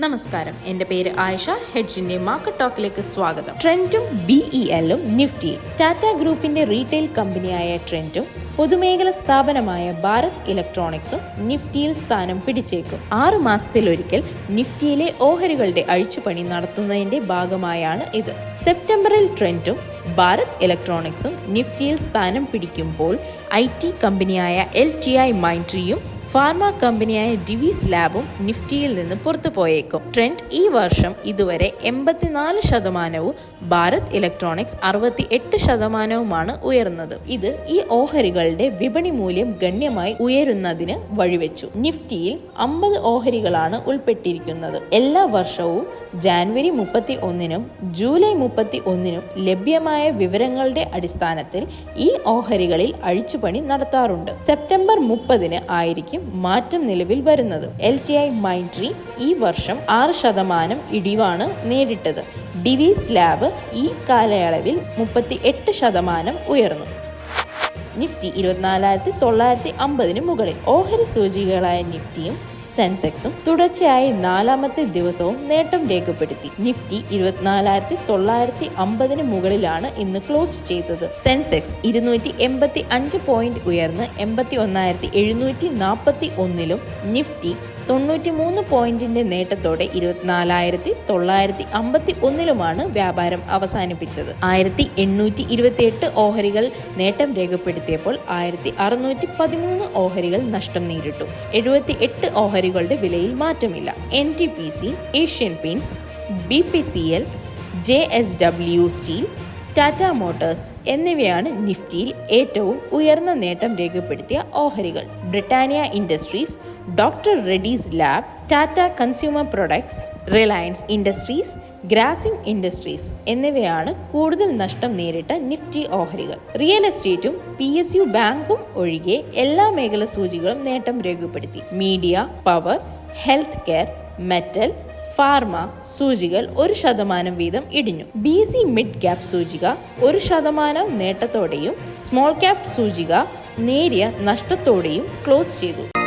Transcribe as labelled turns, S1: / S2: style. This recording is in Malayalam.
S1: നമസ്കാരം. എന്റെ പേര് ആയിഷ. ഹെഡ്ജിന്റെ മാർക്കറ്റ് ടോക്കിലേക്ക് സ്വാഗതം. ട്രെൻഡും ബി ഇ എല്ലും നിഫ്റ്റി ടാറ്റ ഗ്രൂപ്പിന്റെ റീറ്റെയിൽ കമ്പനിയായ ട്രെൻഡും പൊതുമേഖല സ്ഥാപനമായ ഭാരത് ഇലക്ട്രോണിക്സും നിഫ്റ്റിയിൽ സ്ഥാനം പിടിച്ചേക്കും. ആറു മാസത്തിലൊരിക്കൽ നിഫ്റ്റിയിലെ ഓഹരികളുടെ അഴിച്ചുപണി നടത്തുന്നതിന്റെ ഭാഗമായാണ് ഇത്. സെപ്റ്റംബറിൽ ട്രെൻഡും ഭാരത് ഇലക്ട്രോണിക്സും നിഫ്റ്റിയിൽ സ്ഥാനം പിടിക്കുമ്പോൾ ഐ കമ്പനിയായ എൽ ടി ഐ മൈൻട്രിയും ഫാർമ കമ്പനിയായ ഡിവീസ് ലാബും നിഫ്റ്റിയിൽ നിന്ന് പുറത്തു പോയേക്കും ട്രെൻഡ് ഈ വർഷം ഇതുവരെ എൺപത്തിനാല് ശതമാനവും ഭാരത് ഇലക്ട്രോണിക്സ് അറുപത്തി എട്ട് ശതമാനവുമാണ് ഉയർന്നത്. ഇത് ഈ ഓഹരികളുടെ വിപണി മൂല്യം ഗണ്യമായി ഉയരുന്നതിന് വഴിവെച്ചു. നിഫ്റ്റിയിൽ അമ്പത് ഓഹരികളാണ് ഉൾപ്പെട്ടിരിക്കുന്നത്. എല്ലാ വർഷവും ജാനുവരി മുപ്പത്തി ഒന്നിനും ജൂലൈ മുപ്പത്തി ഒന്നിനും ലഭ്യമായ വിവരങ്ങളുടെ അടിസ്ഥാനത്തിൽ ഈ ഓഹരികളിൽ അഴിച്ചുപണി നടത്താറുണ്ട്. സെപ്റ്റംബർ മുപ്പതിന് ആയിരിക്കും മാറ്റം നിലവിൽ വരുന്നത്. എൽ ടി ഐ മൈൻട്രി ഈ വർഷം ആറ് ശതമാനം ഇടിവാണ് നേരിട്ടത്. ഡിവീസ് ലാബ് ഈ കാലയളവിൽ മുപ്പത്തി എട്ട് ശതമാനം ഉയർന്നു. നിഫ്റ്റി ഇരുപത്തിനാലായിരത്തി തൊള്ളായിരത്തി അമ്പതിന് മുകളിൽ. ഓഹരി സൂചികകളായ നിഫ്റ്റിയും സെൻസെക്സും തുടർച്ചയായി നാലാമത്തെ ദിവസവും നേട്ടം രേഖപ്പെടുത്തി. നിഫ്റ്റി ഇരുപത്തിനാലായിരത്തി തൊള്ളായിരത്തി അമ്പതിന് മുകളിലാണ് ഇന്ന് ക്ലോസ് ചെയ്തത്. സെൻസെക്സ് ഇരുന്നൂറ്റി എൺപത്തി അഞ്ച് പോയിന്റ് ഉയർന്ന് എൺപത്തി ഒന്നായിരത്തി എഴുന്നൂറ്റി നാൽപ്പത്തി ഒന്നിലും നിഫ്റ്റി തൊണ്ണൂറ്റി മൂന്ന് പോയിന്റിന്റെ നേട്ടത്തോടെ ഇരുപത്തിനാലായിരത്തി തൊള്ളായിരത്തി അമ്പത്തി ഒന്നിലുമാണ് വ്യാപാരം അവസാനിപ്പിച്ചത്. ആയിരത്തി എണ്ണൂറ്റി ഇരുപത്തി എട്ട് ഓഹരികൾ നേട്ടം രേഖപ്പെടുത്തിയപ്പോൾ ആയിരത്തി അറുന്നൂറ്റി പതിമൂന്ന് ഓഹരികൾ നഷ്ടം നേരിട്ടു. എഴുപത്തി എട്ട് ഓഹരികളുടെ വിലയിൽ മാറ്റമില്ല. N T P C Asian Paints B P C L J S W steel Tata Motors എന്നിവയാണ് നിഫ്റ്റിയിൽ ഏറ്റവും ഉയർന്ന നേട്ടം രേഖപ്പെടുത്തിയ ഓഹരികൾ. Britannia Industries doctor Reddy's lab Tata consumer products Reliance Industries Grasim Industries എന്നിവയാണ് കൂടുതൽ നഷ്ടം നേരിട്ട നിഫ്റ്റി ഓഹരികൾ. റിയൽ എസ്റ്റേറ്റും പി എസ് യു ബാങ്കും ഒഴികെ എല്ലാ മേഖല സൂചികളും നേട്ടം രേഖപ്പെടുത്തി. Media power health care metal pharma സൂചികൾ ഒരു ശതമാനം വീതം ഇടിഞ്ഞു. ബി സി മിഡ് ക്യാപ് സൂചിക ഒരു ശതമാനം നേട്ടത്തോടെയും സ്മോൾ ക്യാപ് സൂചിക നേരിയ നഷ്ടത്തോടെയും ക്ലോസ് ചെയ്തു.